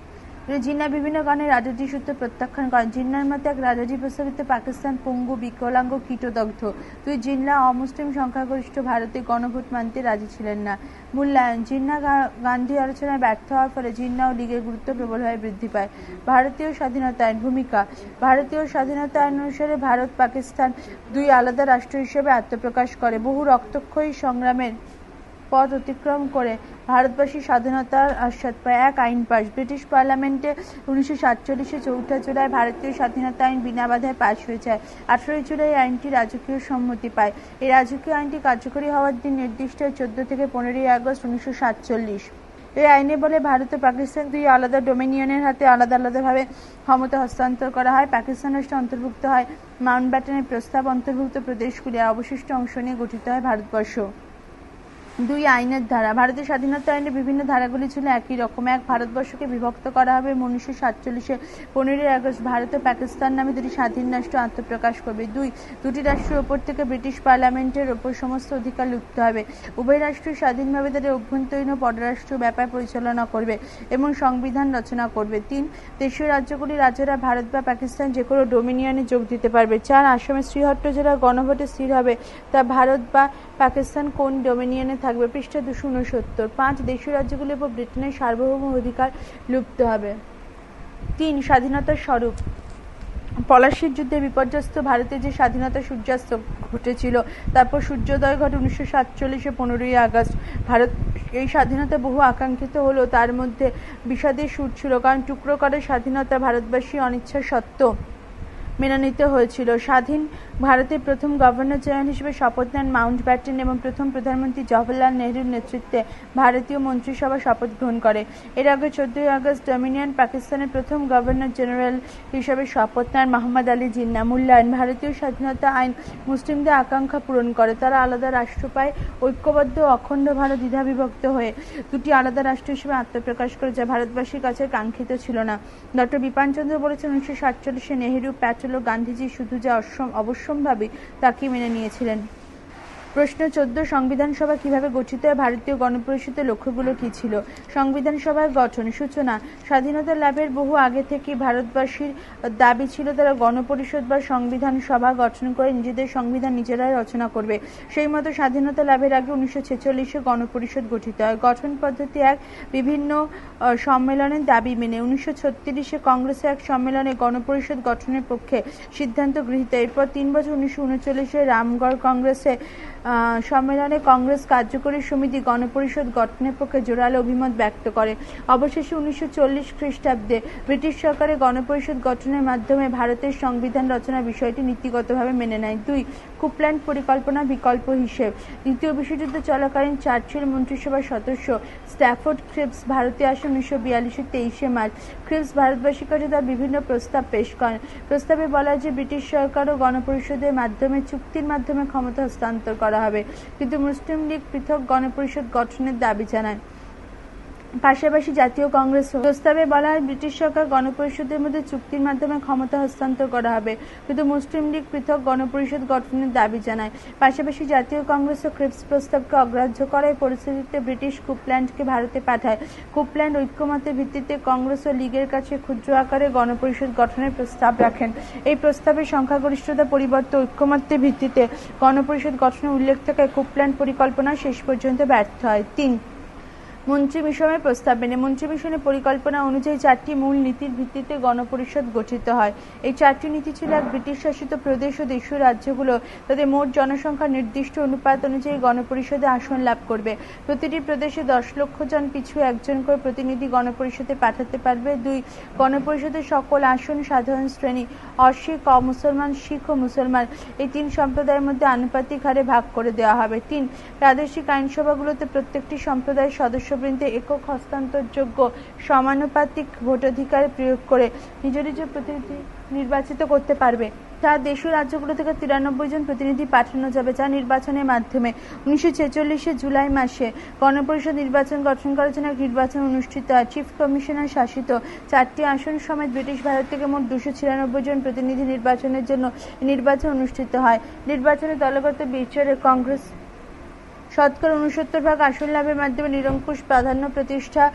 জিন্না বিভিন্ন কারণে রাজাজি সূত্র প্রত্যাখ্যান করেন। জিন্নার মতে এক রাজাজি প্রস্তাবিত পাকিস্তান, পঙ্গু, বিকলাঙ্গ, কীটদগ্ধ। দুই জিন্না অমুসলিম সংখ্যাগরিষ্ঠ ভারতে গণভোট মানতে রাজি ছিলেন না। মূল্যায়ন, জিন্না গান্ধী আলোচনায় ব্যর্থ হওয়ার ফলে জিন্না ও লীগের গুরুত্ব প্রবলভাবে বৃদ্ধি পায়। ভারতীয় স্বাধীনতা আইন ভূমিকা, ভারতীয় স্বাধীনতা আইন অনুসারে ভারত পাকিস্তান দুই আলাদা রাষ্ট্র হিসেবে আত্মপ্রকাশ করে। বহু রক্তক্ষয়ী সংগ্রামের পথ অতিক্রম করে ভারতবাসী স্বাধীনতার আস্বাদ পায়। এক আইন পাশ। ব্রিটিশ পার্লামেন্টে উনিশশো সাতচল্লিশে চৌঠা জুলাই ভারতীয় স্বাধীনতা আইন বিনা বাধায় পাশ হয়ে যায়। আঠারোই জুলাই আইনটি রাজকীয় সম্মতি পায়। এই রাজকীয় আইনটি কার্যকরী হওয়ার দিন নির্দিষ্ট চোদ্দ থেকে পনেরোই আগস্ট উনিশশো সাতচল্লিশ। এই আইনে বলে ভারত ও পাকিস্তান দুই আলাদা ডোমিনিয়নের হাতে আলাদা আলাদাভাবে ক্ষমতা হস্তান্তর করা হয়। পাকিস্তান রাষ্ট্র অন্তর্ভুক্ত হয় মাউন্ট ব্যাটেনের প্রস্তাব অন্তর্ভুক্ত প্রদেশগুলি অবশিষ্ট অংশ নিয়ে গঠিত হয় ভারতবর্ষ। দুই আইনের ধারা। ভারতের স্বাধীনতা আইনের বিভিন্ন ধারাগুলি ছিল একই রকম। এক, ভারতবর্ষকে বিভক্ত করা হবে উনিশশো সাতচল্লিশে। পনেরোই আগস্ট ভারত ও পাকিস্তান নামে দুটি স্বাধীন রাষ্ট্র আত্মপ্রকাশ করবে। দুই, দুটি রাষ্ট্রের ওপর থেকে ব্রিটিশ পার্লামেন্টের ওপর সমস্ত অধিকার লুপ্ত হবে। উভয় রাষ্ট্র স্বাধীনভাবে তাদের অভ্যন্তরীণ ও পররাষ্ট্র ব্যাপার পরিচালনা করবে এবং সংবিধান রচনা করবে। তিন, দেশীয় রাজ্যগুলি, রাজ্যরা ভারত বা পাকিস্তান যে কোনো ডোমিনিয়নে যোগ দিতে পারবে। চার, আসামের শ্রীহট্ট জেলা গণভোটে স্থির হবে। তা ভারত বা পাকিস্তান কোন ডোমিনিয়নে থাকবে পৃষ্ঠা দুশো উনসত্তর। পাঁচ দেশীয় রাজ্যগুলির উপর ব্রিটেনের সার্বভৌম অধিকার লুপ্ত হবে। তিন, স্বাধীনতার স্বরূপ। পলাশির যুদ্ধে বিপর্যস্ত ভারতের যে স্বাধীনতা সূর্যাস্ত ঘটেছিল, তারপর সূর্যোদয় ঘটে উনিশশো সাতচল্লিশে পনেরোই আগস্ট। ভারত এই স্বাধীনতা বহু আকাঙ্ক্ষিত হলো, তার মধ্যে বিষাদের সুর ছিল, কারণ টুকরো করে স্বাধীনতা ভারতবাসী অনিচ্ছা সত্ত্বেও মেনে নিতে হয়েছিল। স্বাধীন ভারতের প্রথম গভর্নর জেনারেল হিসেবে শপথ নেন মাউন্ট ব্যাটেন এবং প্রথম প্রধানমন্ত্রী জওহরলাল নেহরুর নেতৃত্বে ভারতীয় মন্ত্রিসভা শপথ গ্রহণ করে। এর আগে চোদ্দই আগস্ট ডমিনিয়ন, পাকিস্তানের প্রথম গভর্নর জেনারেল হিসেবে শপথ নেন মোহাম্মদ আলী জিন্না মূল্যায়ন ভারতীয় স্বাধীনতা আইন মুসলিমদের আকাঙ্ক্ষা পূরণ করে। তারা আলাদা রাষ্ট্র পায়, ঐক্যবদ্ধ অখণ্ড ভারত দ্বিধাবিভক্ত হয়ে দুটি আলাদা রাষ্ট্র হিসেবে আত্মপ্রকাশ করে, যা ভারতবাসীর কাছে কাঙ্ক্ষিত ছিল না। ডক্টর বিপানচন্দ্র বলেছেন, উনিশশো সাতচল্লিশে নেহেরু, প্যাটেল ও গান্ধীজি শুধু যে অবশ্যম্ভাবী তাকে মেনে নিয়েছিলেন? প্রশ্ন চোদ্দ, সংবিধান সভা কীভাবে গঠিত? হয় ভারতীয় গণপরিষদের লক্ষ্যগুলো কি ছিল? সংবিধান সভার গঠন, সূচনা, স্বাধীনতা লাভের বহু আগে থেকে ভারতবাসীর দাবি ছিল তারা গণপরিষদ বা সংবিধান সভা গঠন করে নিজেদের সংবিধান নিজেরাই রচনা করবে। সেই মতো স্বাধীনতা লাভের আগে উনিশশো ছেচল্লিশে গণপরিষদ গঠিত হয়। গঠন পদ্ধতি এক, বিভিন্ন সম্মেলনের দাবি মেনে। উনিশশো ছত্রিশে কংগ্রেসের এক সম্মেলনে গণপরিষদ গঠনের পক্ষে সিদ্ধান্ত গৃহীত। এরপর তিন বছর উনিশশো উনচল্লিশে রামগড় কংগ্রেসে সম্মেলনে কংগ্রেস কার্যকরী সমিতি গণপরিষদ গঠনের পক্ষে জোরালো অভিমত ব্যক্ত করে। অবশেষে উনিশশো চল্লিশ খ্রিস্টাব্দে ব্রিটিশ সরকারের গণপরিষদ গঠনের মাধ্যমে ভারতের সংবিধান রচনা বিষয়টি নীতিগতভাবে মেনে নেয়। দুই কুপল্যান্ড পরিকল্পনা বিকল্প হিসেব। দ্বিতীয় বিশ্বযুদ্ধ চলাকালীন চার্চিল মন্ত্রিসভার সদস্য স্ট্যাফোর্ড ক্রিপস ভারতে আসে উনিশশো বিয়াল্লিশে তেইশে মার্চ। ক্রিপস ভারতবাসীর কাছে তার বিভিন্ন প্রস্তাব পেশ করেন। প্রস্তাবে বলা যে, ব্রিটিশ সরকার ও গণপরিষদের মাধ্যমে চুক্তির মাধ্যমে ক্ষমতা হস্তান্তর করা হবে। কিন্তু মুসলিম লীগ পৃথক গণপরিষদ গঠনের দাবি জানায়। পাশাপাশি জাতীয় কংগ্রেস প্রস্তাবে বলা হয় ব্রিটিশ সরকার গণপরিষদের মধ্যে চুক্তির মাধ্যমে ক্ষমতা হস্তান্তর করা হবে। কিন্তু মুসলিম লীগ পৃথক গণপরিষদ গঠনের দাবি জানায়। পাশাপাশি জাতীয় কংগ্রেস ও ক্রিপস প্রস্তাবকে অগ্রাহ্য করায় পরিস্থিতিতে ব্রিটিশ কুপল্যান্ডকে ভারতে পাঠায়। কুপল্যান্ড ঐক্যমতের ভিত্তিতে কংগ্রেস ও লীগের কাছে ক্ষুদ্র আকারে গণপরিষদ গঠনের প্রস্তাব রাখেন। এই প্রস্তাবের সংখ্যাগরিষ্ঠতা, পরিবর্তে ঐক্যমত্যের ভিত্তিতে গণপরিষদ গঠনের উল্লেখ থাকায় কুপল্যান্ড পরিকল্পনা শেষ পর্যন্ত ব্যর্থ হয়। তিন মন্ত্রী মিশনের প্রস্তাব মেনে মন্ত্রী মিশনের পরিকল্পনা অনুযায়ী চারটি মূল নীতির ভিত্তিতে গণপরিষদ গঠিত হয়। এই চারটি নীতি ছিল এক ব্রিটিশ শাসিত প্রদেশ ও দেশীয় রাজ্যগুলো। তাদের মোট জনসংখ্যার নির্দিষ্ট অনুপাত অনুযায়ী গণপরিষদে আসন লাভ করবে। প্রতিটি প্রদেশে দশ লক্ষ জন পিছু একজন করে প্রতিনিধি গণপরিষদে পাঠাতে পারবে। দুই, গণপরিষদের সকল আসন সাধারণ শ্রেণি অশিখ অমুসলমান, শিখ ও মুসলমান। এই তিন সম্প্রদায়ের মধ্যে আনুপাতিক হারে ভাগ করে দেওয়া হবে। তিন, প্রাদেশিক আইনসভাগুলোতে প্রত্যেকটি সম্প্রদায়ের সদস্যবৃন্দে একক হস্তান্তরযোগ্য সমানুপাতিক ভোটাধিকার প্রয়োগ করে নিজ নিজ প্রতিনিধি নির্বাচিত করতে পারবে। চার দেশীয় রাজ্যগুলো থেকে তিরানব্বই জন প্রতিনিধি পাঠানো যাবে যা নির্বাচনের মাধ্যমে। উনিশশো ছেচল্লিশে জুলাই মাসে গণপরিষদ নির্বাচন গঠন করার জন্য এক নির্বাচন অনুষ্ঠিত হয়। চিফ কমিশনার শাসিত চারটি আসন সমেত ব্রিটিশ ভারত থেকে মোট দুশো ছিয়ানব্বই জন প্রতিনিধি নির্বাচনের জন্য নির্বাচন অনুষ্ঠিত হয়। নির্বাচনে দলগত বিচারে কংগ্রেস শতকরা উনসত্তর ভাগ আসন লাভের মাধ্যমে নিরঙ্কুশ প্রাধান্য প্রতিষ্ঠা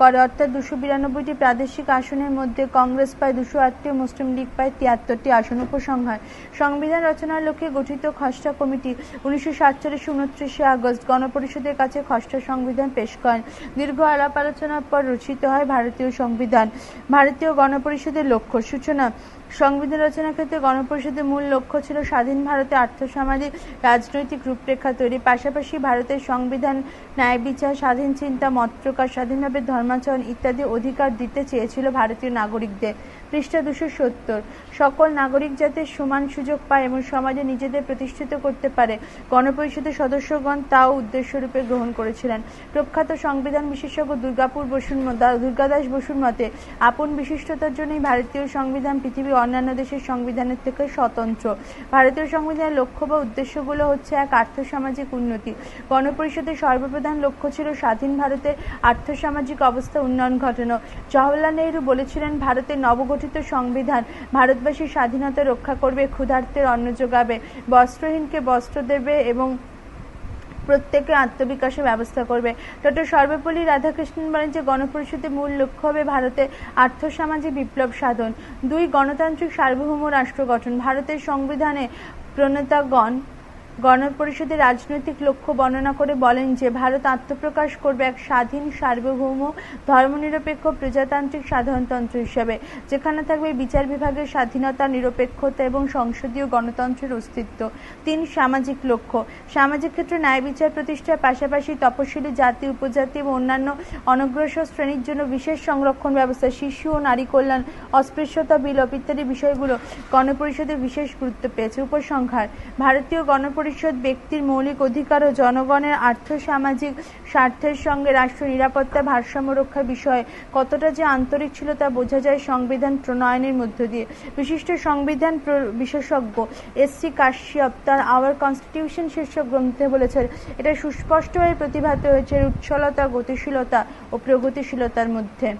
করে, অর্থাৎ দুশো বিরানব্বইটি প্রাদেশিক আসনের মধ্যে কংগ্রেস পায় দুশো আটটি, মুসলিম লীগ পায় তিয়াত্তরটি আসন উপসংহার। সংবিধান রচনার লক্ষ্যে গঠিত খসড়া কমিটি উনিশশো সাতচল্লিশ উনত্রিশে আগস্ট গণপরিষদের কাছে খসড়া সংবিধান পেশ করেন। দীর্ঘ আলাপ আলোচনার পর রচিত হয় ভারতীয় সংবিধান। ভারতীয় গণপরিষদের লক্ষ্য সূচনা। সংবিধান রচনার ক্ষেত্রে গণপরিষদের মূল লক্ষ্য ছিল স্বাধীন ভারতে আর্থসামাজিক, রাজনৈতিক রূপরেখা তৈরি। পাশাপাশি ভারতের সংবিধান, ন্যায় বিচার, স্বাধীন চিন্তা, মত প্রকাশ, স্বাধীনভাবে ধর্মাচরণ ইত্যাদি অধিকার দিতে চেয়েছিল ভারতীয় নাগরিকদের। পৃষ্ঠা দুশো সত্তর। সকল নাগরিক যাতে সমান সুযোগ পায় এবং সমাজে নিজেদের প্রতিষ্ঠিত করতে পারে, গণপরিষদের সদস্যগণ তাও উদ্দেশ্যরূপে গ্রহণ করেছিলেন। প্রখ্যাত সংবিধান বিশেষজ্ঞ দুর্গাপুর বসুর দুর্গাদাস বসুর মতে, আপন বিশিষ্টতার জন্যই ভারতীয় সংবিধান পৃথিবীর অন্যান্য দেশের সংবিধানের থেকে স্বতন্ত্র। ভারতীয় সংবিধানের লক্ষ্য বা উদ্দেশ্যগুলো হচ্ছে এক আর্থসামাজিক উন্নতি। গণপরিষদের সর্বপ্রধান লক্ষ্য ছিল স্বাধীন ভারতের আর্থসামাজিক অবস্থা উন্নয়ন ঘটানো। জওয়াহরলাল নেহরু বলেছিলেন, ভারতের নবগঠিত সংবিধান ভারতবাসীর স্বাধীনতা রক্ষা করবে, ক্ষুধার্তের অন্ন যোগাবে, বস্ত্রহীনকে বস্ত্র দেবে এবং প্রত্যেকে আত্মবিকাশের ব্যবস্থা করবে। ডক্টর সর্বপল্লী রাধাকৃষ্ণন বলেন যে গণপরিষদের মূল লক্ষ্য হবে ভারতের আর্থসামাজিক বিপ্লব সাধন। দুই গণতান্ত্রিক সার্বভৌম রাষ্ট্র গঠন। ভারতের সংবিধানে প্রণেতাগণ গণপরিষদের রাজনৈতিক লক্ষ্য বর্ণনা করে বলেন যে, ভারত আত্মপ্রকাশ করবে এক স্বাধীন, সার্বভৌম, ধর্মনিরপেক্ষ প্রজাতান্ত্রিক সাধারণতন্ত্র হিসেবে, যেখানে থাকবে বিচার বিভাগের স্বাধীনতা, নিরপেক্ষতা এবং সংসদীয় গণতন্ত্রের অস্তিত্ব। তিন, সামাজিক লক্ষ্য। সামাজিক ক্ষেত্রে ন্যায় বিচার প্রতিষ্ঠার পাশাপাশি তপশিলি জাতি, উপজাতি এবং অন্যান্য অনগ্রসর শ্রেণির জন্য বিশেষ সংরক্ষণ ব্যবস্থা, শিশু ও নারী কল্যাণ, অস্পৃশ্যতা, বিলোপ ইত্যাদি বিষয়গুলো গণপরিষদের বিশেষ গুরুত্ব পেয়েছে। উপসংহার, ভারতীয় গণপরিষদ ব্যক্তির মৌলিক অধিকার ও জনগণের আর্থসামাজিক স্বার্থের সঙ্গে রাষ্ট্র নিরাপত্তা ভারসাম্য রক্ষা বিষয়ে কতটা যে আন্তরিক ছিল তা বোঝা যায় সংবিধান প্রণয়নের মধ্য দিয়ে। বিশিষ্ট সংবিধান বিশেষজ্ঞ এস সি কাশ্যপ তার আওয়ার কনস্টিটিউশন শীর্ষক গ্রন্থে বলেছেন, এটা সুস্পষ্টভাবে প্রতিভাত হয়েছে উচ্ছলতা, গতিশীলতা ও প্রগতিশীলতার মধ্যে।